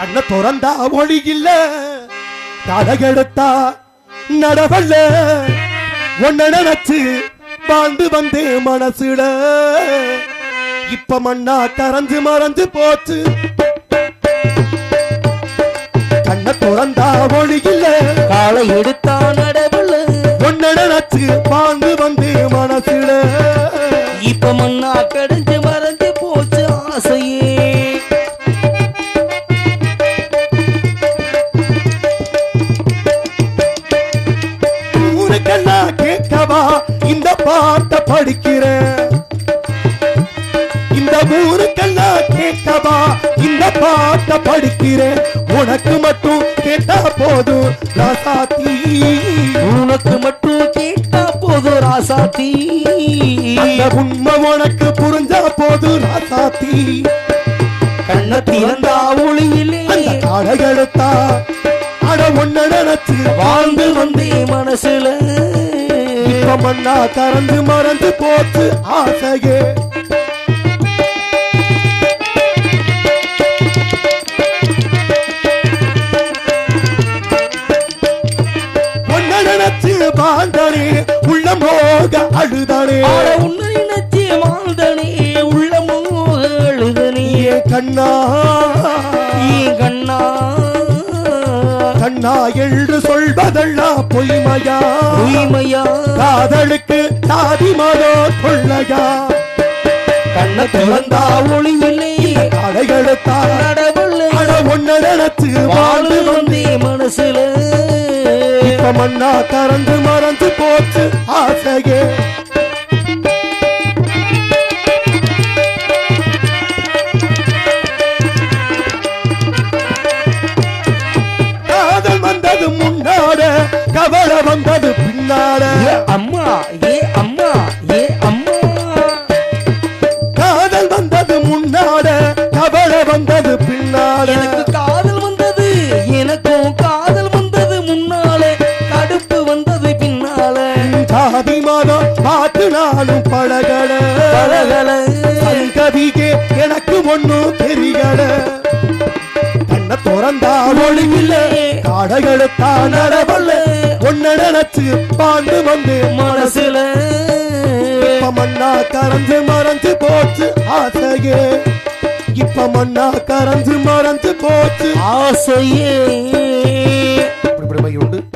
கண்ண திறந்தா ஒளி இல்ல கடையெடுத்தா நடவல்ல. ஒன்ன நினைச்சு வாழ்ந்து வந்தே மனசுல. இப்ப மண்ணா கரைஞ்சு மறைஞ்சு போச்சு. கண்ண திறந்தா இல்ல காலை எடுத்தா நடவுல ஒன்ன நினைச்சு வாழ்ந்து வந்தே மனசுல. இப்ப மண்ணா கடைஞ்சு மறைஞ்சு ஊருக்கெல்லாம் கேட்கவா? இந்த பாட்டை படிக்கிறேன். இந்த ஊருக்கெல்லாம் கேட்கவா? இந்த பாட்டை படிக்கிறேன். உனக்கு மட்டும் கேட்டா போதும் ராசாத்தி. உனக்கு மட்டும் கேட்டா போதும் ராசாத்தி. உண்மை உனக்கு புரிஞ்சா போதும் ராசாத்தி. கண்ண திறந்தா ஒளியிலே. அழகெடுத்தா அட ஒன்ன நினைச்சு வாழ்ந்து வந்தே மனசுல. மண்ணா கறந்து மறந்து போச்சு ஆசையே. நினைச்சு வாழ்ந்தனே உள்ள மோக அழுதானே. உன்னை நினைச்சு வாழ்ந்தனே உள்ளமோ அழுதனே. ஏ கண்ணா கண்ணா என்று சொல்வதெல்லாம் பொய்மையா? உய்மையா காதலுக்கு சாதி மதோ கொள்ளையா? கண்ண திறந்தா ஒளியிலே அடைகளுத்தால் நடவுல அட ஒன்ன நினைச்சு வாழ்ந்து வந்து மனசுல. இப்ப மண்ணா கறந்து மறந்து போச்சு ஆசையே. முன்னாட கவலை வந்தது பின்னாட அம்மா ஏ அம்மா ஏ அம்மா. காதல் வந்தது முன்னாட கவலை வந்தது பின்னாட எனக்கு காதல் வந்தது எனக்கும் காதல் வந்தது முன்னாலே. கடுப்பு வந்தது பின்னால. சாதி மதம் பார்த்து நானும் பழகல. பழகல. சங்கதிக்கு எனக்கு ஒண்ணும் காடைகளுத்தா நடவல்ல ஒன்ன நினைச்சு பாண்டு வந்து மனசுல. இப்ப மண்ணா கரைஞ்சு மறைஞ்சு போச்சு ஆசையே. இப்ப மண்ணா கரைஞ்சு மறைஞ்சு போச்சு ஆசையே.